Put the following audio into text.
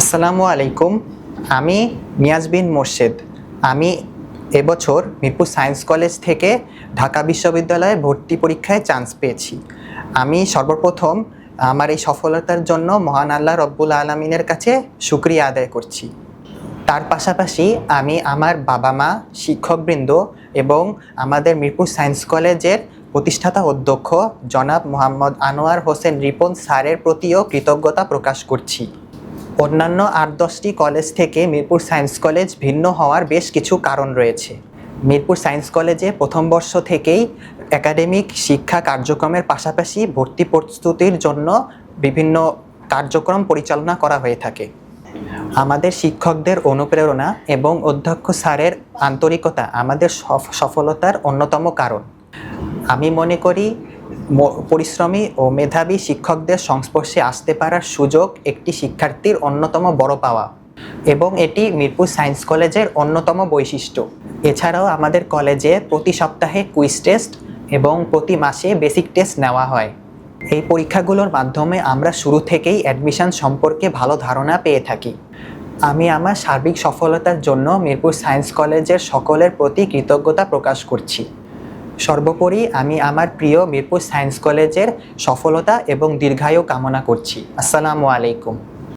আসসালামু আলাইকুম। আমি মিয়াজ বিন মোর্শেদ। আমি এবছর মিরপুর সায়েন্স কলেজ থেকে ঢাকা বিশ্ববিদ্যালয়ে ভর্তি পরীক্ষায় চান্স পেয়েছি। আমি সর্বপ্রথম আমার এই সফলতার জন্য মহান আল্লাহ রব্বুল আলমিনের কাছে শুক্রিয়া আদায় করছি। তার পাশাপাশি আমি আমার বাবা মা শিক্ষকবৃন্দ এবং আমাদের মিরপুর সায়েন্স কলেজের প্রতিষ্ঠাতা অধ্যক্ষ জনাব মোহাম্মদ আনোয়ার হোসেন রিপন স্যারের প্রতিও কৃতজ্ঞতা প্রকাশ করছি। অন্যান্য আট দশটি কলেজ থেকে মিরপুর সায়েন্স কলেজ ভিন্ন হওয়ার বেশ কিছু কারণ রয়েছে। মিরপুর সায়েন্স কলেজে প্রথম বর্ষ থেকেই একাডেমিক শিক্ষা কার্যক্রমের পাশাপাশি ভর্তি প্রস্তুতির জন্য বিভিন্ন কার্যক্রম পরিচালনা করা হয়ে থাকে। আমাদের শিক্ষকদের অনুপ্রেরণা এবং অধ্যক্ষ স্যারের আন্তরিকতা আমাদের সফ- সফলতার অন্যতম কারণ। আমি মনে করি পরিশ্রমী ও মেধাবী শিক্ষকদের সংস্পর্শে আসতে পারার সুযোগ একটি শিক্ষার্থীর অন্যতম বড় পাওয়া এবং এটি মিরপুর সায়েন্স কলেজের অন্যতম বৈশিষ্ট্য। এছাড়াও আমাদের কলেজে প্রতি সপ্তাহে কুইজ টেস্ট এবং প্রতি মাসে বেসিক টেস্ট নেওয়া হয়। এই পরীক্ষাগুলোর মাধ্যমে আমরা শুরু থেকেই অ্যাডমিশন সম্পর্কে ভালো ধারণা পেয়ে থাকি। আমি আমার সার্বিক সফলতার জন্য মিরপুর সায়েন্স কলেজের সকলের প্রতি কৃতজ্ঞতা প্রকাশ করছি। সর্বোপরি আমি আমার প্রিয় মিরপুর সায়েন্স কলেজের সফলতা এবং দীর্ঘায়ু কামনা করছি। আসসালামু আলাইকুম।